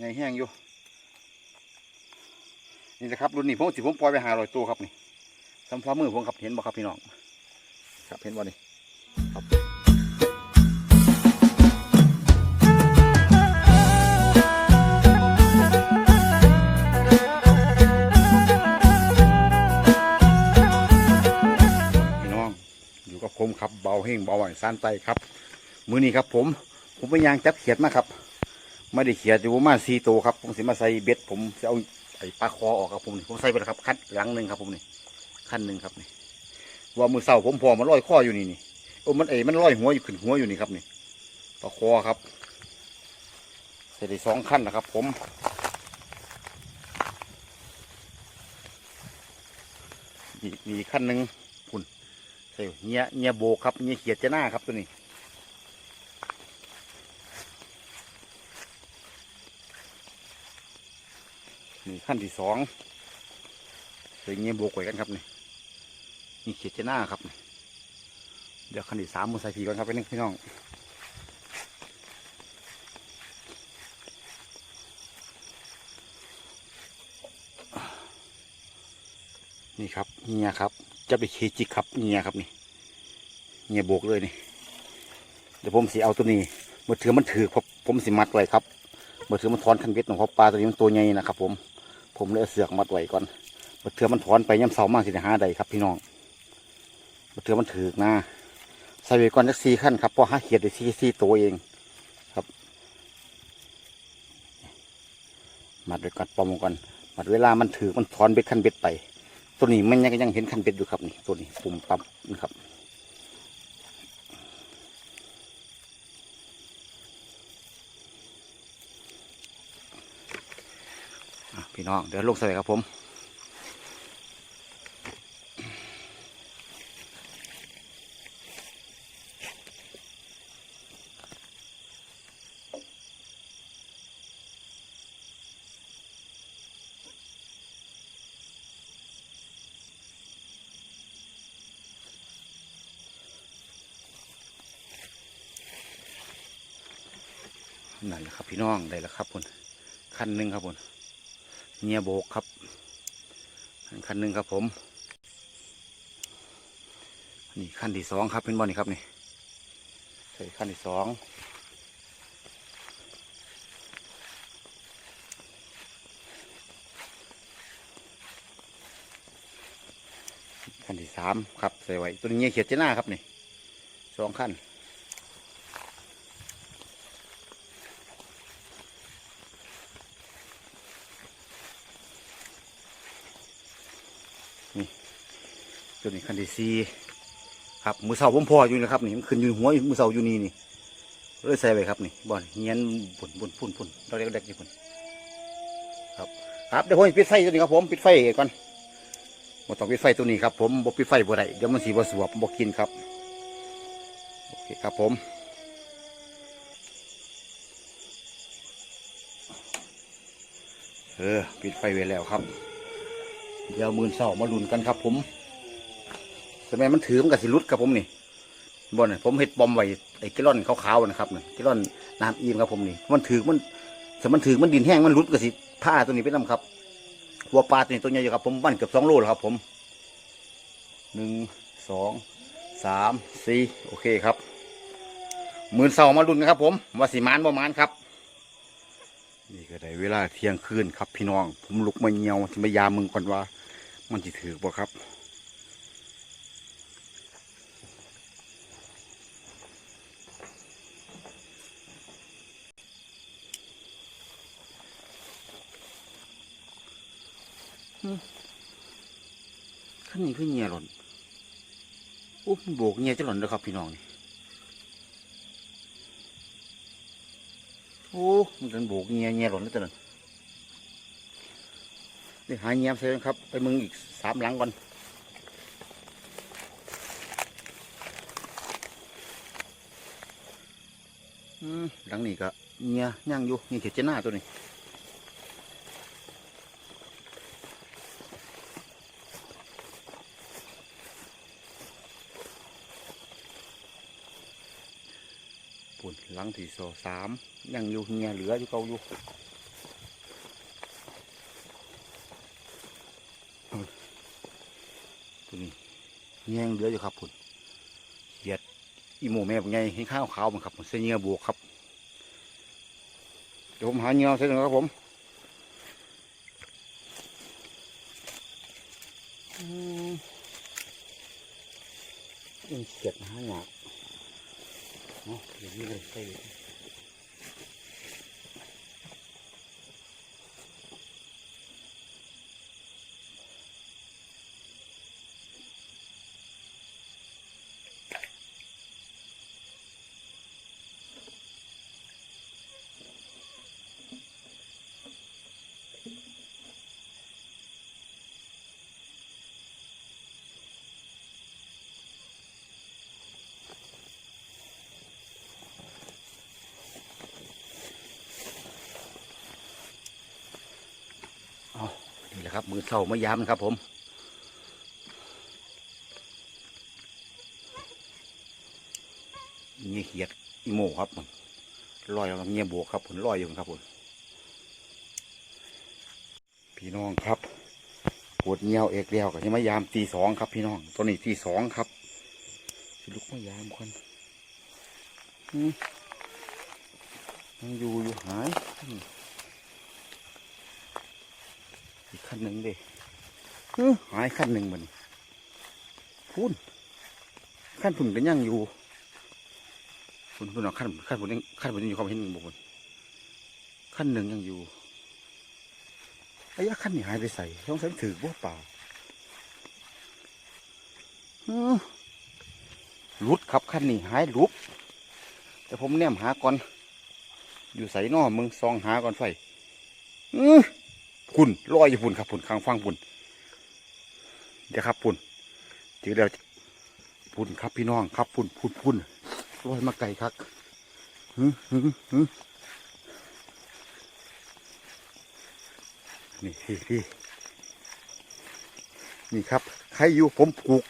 ไงแห้งอยู่ นี่นะครับรุ่นนี้ผมสิผมปล่อยไปหาลอยตัวครับนี่ทำฟ้ามือผมครับเห็นบ่ครับพี่น้องครับเห็นบ่นี่ครับพี่น้องอยู่กับผมครับเบาเฮงเบาไหวซานไตครับ มือนี้ครับผม ผมไปยางจับเขียดมาครับ ไม่ได้เขียดอยู่มาสี่ตัวครับ ผมสิมาใส่เบ็ดผมจะเอาไอ้ปลาคอออกครับผมนี่ผมใส่ไปแล้วครับคัดหลังหนึ่งครับผมนี่ขั้นหนึ่งครับนี่ว่ามือเสาผมพอมันลอยคออยู่นี่นี่โอ้มันเอ้มันลอยหัวอยู่ขึ้นหัวอยู่นี่ครับนี่ปลาคอครับใส่ได้สองขั้นนะครับ ผมอีกมีกขั้นหนึ่งคุณใส่เงี้ยเงี้ยโบกครับเงี้ยเขียดจะหน้าครับตัวนี้ นี่ขั้นที่สองเคยเงี้ยบวกไว้กันครับนี่นี่เขียดเจ้าหน่าครับ เดี๋ยวขั้นที่สามมาใส่ผีก่อนครับไปนึงพี่น้องนี่ครับเงียครับ จะไปเคจิกครับเงียครับนี่เงียบวกเลยนี่ เดี๋ยวผมสิเอาตัวนี้เมื่อถือมันถือผมผมสิมัดไว้ครับเมื่อถือมันถอนคันเบ็ดของเขาปลาตัวนี้มันตัวใหญ่นะครับผม ผมเลยเอเสือกมัดไว้ก่อนเมื่อถือมันถอนไปย่ำเสามากสิได้หาใดครับพี่น้องเมื่อถือมันถือกนะใส่ไว้ก่อนสักสี่ขั้นครับเพราะหาเขียดได้สี่สี่ตัวเองครับ มัดไว้ก่อนปอมก่อนมัดเวลามันถือมันถอนเบ็ดคันเบ็ดไป ตัวนี้มันยังยังเห็นคันเบ็ดอยู่ครับนี่ตัวนี้ปุ่มปั๊บนะครับ พี่น้องเดี๋ยวลงใส่ครับผมนั่นแหละครับพี่น้องได้แล้วครับคุณขั้นหนึ่งครับคุณ เงียโบกครับคันหนึ่งครับผมนี่ขั้นที่สองครับเป็นบอลนี่ครับนี่ใส่ขั้นที่สองขั้นที่สามครับใส่ไว้ตัวนี้เงียเขียดเจน่าครับนี่สองขั้น ตัวนี้คันที่สี่ครับมือเสาผมพออยู่นะครับนี่มันขึ้นอยู่หัวมือเสาอยู่นี่นี่เลยใส่ไปครับนี่บอลเงี้ยนปุ่นปุ่นปุ่นปุ่นเราเรียกเด็กญี่ปุ่นครับครับเดี๋ยวผมปิดไฟตัวนี้ครับผมปิดไฟก่อนบ่ต้องปิดไฟตัวนี้ครับผมบ่ปิดไฟบ่ได้เดี๋ยวมันสีบ่สวบบ่กินครับโอเคครับผมเออปิดไฟไว้แล้วครับ เดี๋ยวมือเสามาลุ้นกันครับผม สมัยมันถือมันกับสิรุดครับผมนี่บนน่ผมเห็ดบอมไว้ไอ้กิลอนขาวๆนะครับนี่กิลอนน้ำอีมครับผมนี่มันถือมันสมันถือมันดินแห้งมันรุดกับสิผ้าตัวนี้ไปนํครับหัวปลาตัวนี้ตัวใหญ่อยู่ครับผมบ้านเกือบสองโลแล้วครับ ผมหนึ่งสองสามสี่โอเคครับหมื่นเสามาลุ้นกันครับผมว่าสีมานบ่มานครับ นี่ก็ได้เวลาเที่ยงคืนครับพี่น้อง ผมลุกมาเงียวที่มายามมึงก่อนว่า มันจะถือบ่ครับ ขั้นนี้คือเงียหล่นโอ้มันโบกเงียจะหล่นเลยครับพี่น้องนี่โอ้มันเป็นโบกเงียเงียหล่นแล้วตัวนั้นเดี๋ยวหาเงียใส่กันครับ ไปมึงอีกสามหลังก่อนอืมหลังนี้ก็เงียย่างอยู่เงียเขียดเจ้าหน้าตัวนี้ หลังที่โซสามยังอยู่เงียเหลืออยู่เกาอยู่ตัวนี้เงี้ยเหลืออยู่ครับผุนเหยียดอีโมแม่เป็นไงเห็นข้าวขาวมันครับผมเสียเงียบวกครับเดี๋ยวผมหาเงือเสียจแล้วครับผมยังเสียดหาหนัก เดี๋ยวนี้เลยใส่ ละครับ มือเศร้ามายามครับผมนี่เขียดอีโมครับมันลอยออกมาเงียบวกครับผลลอยอยู่ครับผมพี่น้องครับปวดเงียวเอกเดียวกับที่มายามตีสองครับพี่น้องตัวนี้ตีสองครับลุกมายามคนยังอยู่อยู่หาย อืมอีกขั้นหนึ่งดิเอ้อหายขั้นหนึ่งมันพูนขั้นผุ่นก็ยังอยู่พุ่นพุ่นเอาขั้นขั้นผุ่นยังขั้นผุ่นยังอยู่ความเห็นบุคคลขั้นหนึ่งยังอยู่ไอ้ยะขั้นนี่หายไปใส่ต้องใส่ถือบ่เปล่าเอ้อหลุดครับขั้นนี่หายหลุดแต่ผมแนมหาก่อน อยู่ใส่นอมึงซองหาก่อนไฟ อื้อ พุ่นลอยอยู่พุ่นครับพุ่นข้างฟังพุ่นเดี๋ยวครับพุ่นเจอแล้วพุ่นครับพี่น้องครับพุ่นพุ่นพุ่นลอยมาไกลครับฮึฮึฮึนี่พี่นี่ครับใครอยู่ผมผูก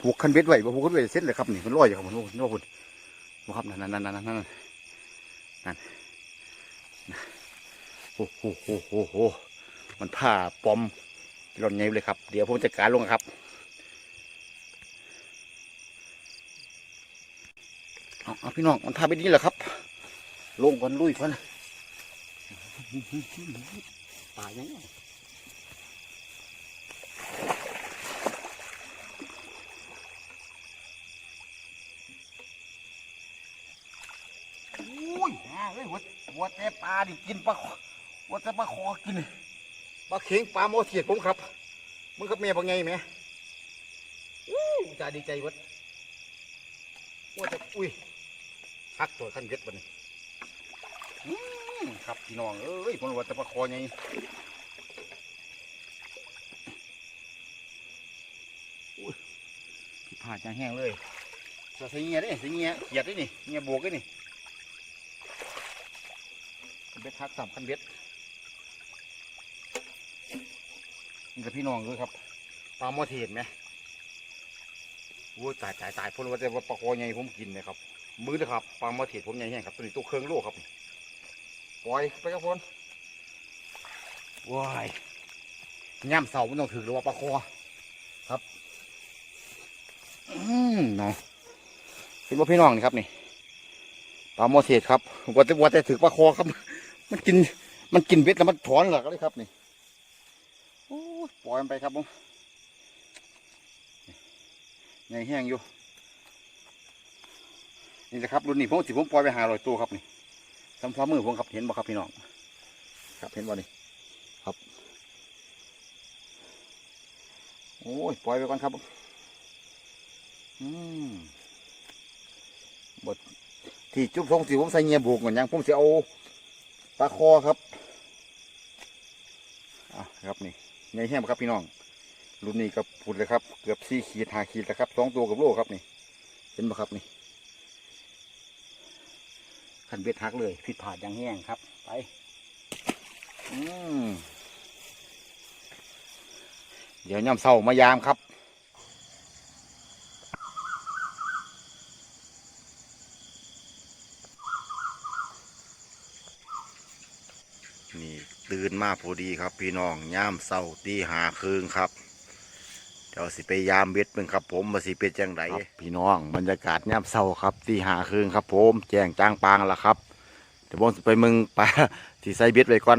ผูกคันเบ็ดไว้ผูกคันเบ็ดเสร็จเลยครับนี่มันลอยอยู่ครับมันโอ้โหพุ่นบ่ครับนั่นนั่นนั่นนั่นนั่นนั่นโอ้โหโอ้โห มันผ้าปอมหล่นไงเลยครับ เดี๋ยวผมจัดการลงครับเอาพี่น้องมันพาไปนี่แหละครับ ลงก่อนลุยก่อนตายยังอุ้ยหาเลยหัวหัวแต่ปลาดิกินปลาหัวแต่ปลาคอกินปลาเข็งปลาโมเทียดผมครับมึงกับเมียเป็นไงแม่อู้จดีใจวัดว่าจะอุ้ยฮักตัวขั้นเย็ดบัดนอื้อครับพี่น้องเอ้ยผมว่าแต่ปลาคอไงผิดพลาดจางแห้งเลยจะเงียได้ส่เงียเขียดได้นี่เงียบวกได้นี่เบ็ดฮักสามคันเบ็ด นี่กับพี่น้องด้วยครับปลาโมเทศไหมโอ้ยตายตายตายพราะว่าจะว่าปลาคอใหญ่ผมกินเลยครับ มือนะครับปลาโมเทศผมใหญ่แห้งครับตัวนี้ตัวเครื่องโลครับปล่อยไปครับพนว้ายย่ำเสาไม่ต้องถือหรือว่าปลาคอครับอืมเนาะเห็นว่าพี่น้องนี่ครับนี่ปลาโมเทศครับว่าแต่ว่าแต่ถือปลาคอครับ มันกิน มันกินเบ็ดแล้วมันถอนหลักเลยครับนี่ ปล่อยมันไปครับผมใหญ่แห้งอยู่ นี่นะครับรุ่นนี้ผมสิผมปล่อยไปหาลอยตัวครับนี่ทำฟ้ามือผมครับเห็นบ่ครับพี่น้อง ครับเห็นบ่นี่ครับโอ้ยปล่อยไปก่อนครับอืมบดที่จุ๊บทงสิผมใส่เงียบวกเหมือนยังผมจะเอาปลาคอครับอะครับนี่ ใหญ่แห้งครับพี่น้อง รุ่นนี้ก็พูดเลยครับ เกือบสี่ขีดห้าขีดแล้วครับสองตัวกับโลครับนี่ เห็นไหมครับนี่ขันเบ็ดหักเลย ผิดพลาดอย่างแห้งครับ ไป อืมเดี๋ยวย่ำเศร้ามายามครับ นี่ ตื่นมาพอดีครับ พี่น้องย่ามเศร้าตีหาคืนครับเดี๋ยวสิไปยามเบ็ดเบิ่งครับ ผมว่าสิเป็นจังไดพี่น้องบรรยากาศย่ามเช้าครับตีหาคืนครับ ผม แจ้งจางปางล้วครับเดี๋ยวผมสิไปมึงปลาที่ใส่เบ็ดไว้ก่อน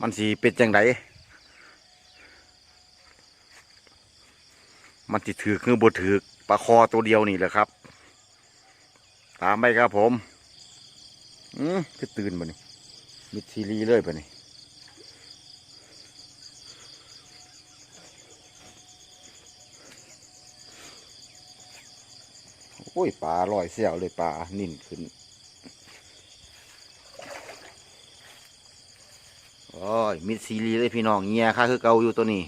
มันสิเป็นจังไดมันสิถือคือบ่ถือปลาคอตัวเดียวนี่แหละครับ ตามไปครับผม อืมคือตื่นบ่นี่มิดซีรีเลยบ่นี่ โอ้ยปลาลอยเสี่ยวเลยปลานิ่นขึ้นโอ้ยมิดซีรีเลยพี่น้องเงียค่าคือเกาอยู่ตัวนี้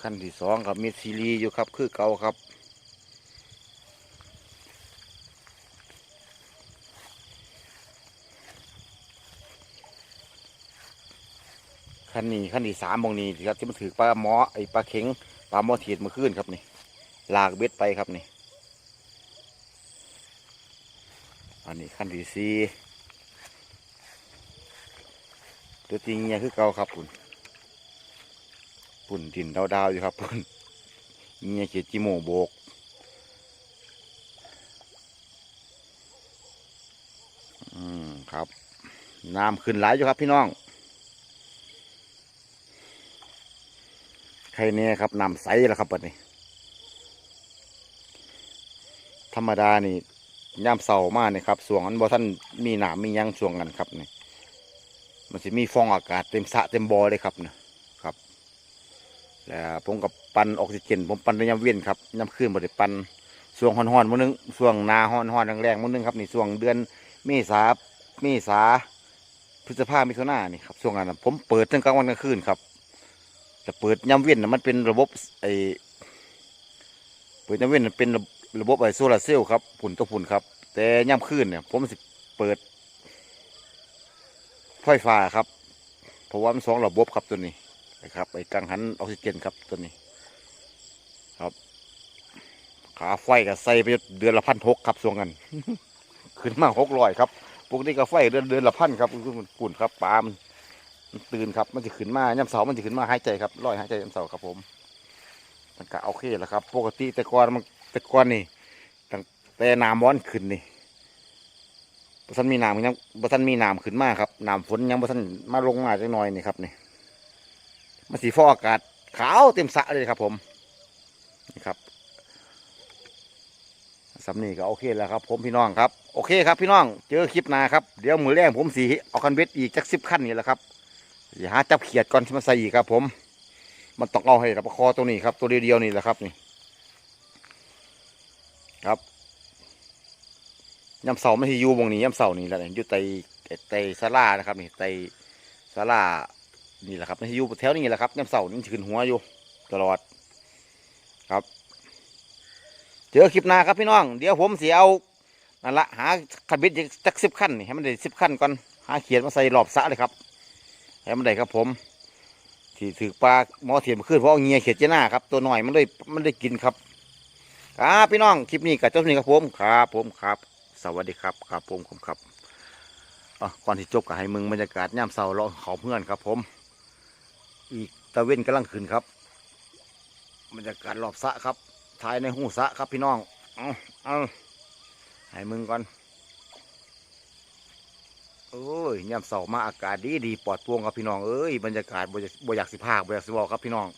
ขั้นที่สองครับมิดซีรีอยู่ครับ คือเกาครับ นนี้ขั้นที่สามมองนี้ครับที่มันถือปลาหมอไอปลาเข็งปลาหมอเทียดมาขึ้นครับนี่ลากเบ็ดไปครับนี่ อันนี้ขั้นที่สี่ตัวจริงเนี่ยคือเก่าครับปุ่นปุ่นดินดาวๆอยู่ครับปุ่นเนี่ยเขียดจิโมโบกอืมครับน้ำขึ้นหลายอยู่ครับพี่น้อง ใครเนี่ครับนำใสแล้วครับบัดนี้ ธรรมดานี่ย่ามเสาร์มาเนี่ยครับส่วงอันบ่ท่านมีหนามมียังส่วงกันครับนี่มันจะมีฟองอากาศเต็มสะเต็มบ่อเลยครับนะครับแล้วผมกับปันออกซิเจนผมปันในยามเวียนครับยามคืนบ่ได้ปันส่วงฮ้อนๆมื้อนึงส่วงนาฮ้อนๆแรงๆมื้อนึงครับนี่ส่วงเดือนเมษาเมษาพฤษภามิถุนายนนี่ครับส่วงนั้นผมเปิดทั้งกลางวันกลางคืนครับ จะเปิดย้ำเว้นนะมันเป็นระบบไอเปิดย้ำเว้นน่ะเป็นระบบไอโซลาร์เซลล์ครับผุนตัวผุนครับ แต่ย้ำคืนเนี่ยผมสิเปิดไฟฟ้าครับ เพราะว่ามันสองระบบครับตัวนี้นะครับไอกังหันออกซิเจนครับตัวนี้ ครับขาไฟกับใส่ไปเดือนละพันหกครับส่วงกันขึ้นมาหกร้อยครับปกติก็ไฟเดือนเดือนละพันครับปุ่นครับปามันมัน ตื่นครับ มันจะขึ้นมาย่ำเสามันจะขึ้นมาหายใจครับร้อยหายใจย่ำเสาครับผม มันก็โอเคแหล้วครับ ปกติแต่ก่อนมันแต่ก่อนนี่ตั้งแต่น้ำม้อนขึ้นนี่บ่ทันมีน้ำยังบ่ทันมีน้ำขึ้นมาครับน้ำฝนยังบ่ทันมาลงมาจักหน่อยนี่ครับนี่มันสีฟอกอากาศขาวเต็มสระเลยครับ ผมนี่ครับสำนีก็โอเคแล้วครับ ผมพี่น้องครับโอเคครับพี่น้อง เจอคลิปหนาครับเดี๋ยวมือแรงผมสีเอาคันเบ็ดอีกจักสิบขั้นนี่แหละครับ อย่าหาจับเขียดก่อนที่มาใส่อีกครับ ผม มันต้องเอาให้รับคอตัวนี้ครับ ตัวเดียวๆนี่แหละครับนี่ ครับยำเสาไม่ใช่ยูวงนี้ยำเสานี่แหละอยู่ไตไตซาลานะครับนี่ไตซาลานี่แหละครับไม่ใช่ยูแถวนี้แหละครับยำเสานี่ขึ้นหัวอยู่ตลอด ครับ เจอคลิปหน้าครับพี่น้อง เดี๋ยวผมเสียเอานั่นละหาคันบ็ดจักสิบขั้นให้มันได้สิบขั้นก่อนหาเขียดมาใส่รอบสะเลยครับ ให้มันได้ครับผมที่ถือปลาหมอเทียมขึ้นเพราะเอาเงียเขียดเจน่าครับตัวหน่อยมันได้มันได้กินครับครับพี่น้องคลิปนี้กับเจ้าหนี้ครับผมครับผมครับ สวัสดีครับครับผมผมครับก่อนที่จบก็ให้มึงบรรยากาศย่ำเสาเราเขาเพื่อนครับผม อีกตะเว้นกำลังขึ้นครับบรรยากาศรอบสะครับถ่ายในหูสะครับพี่น้องเอาเอาให้มึงก่อน โอ้ยยามเสาร์มาอากาศดีดีปลอดโปร่งครับพี่น้องเอ้ยบรรยากาศบรอยากบ่อยากสิพาคบ่อยากสิบอกครับพี่น้อง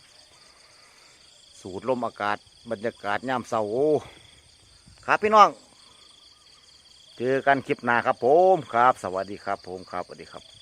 สูดลมอากาศ บรรยากาศยามเสาร์โอ้ครับพี่น้อง เจอกันคลิปหน้าครับผมครับ สวัสดีครับผมครับสวัสดีครับ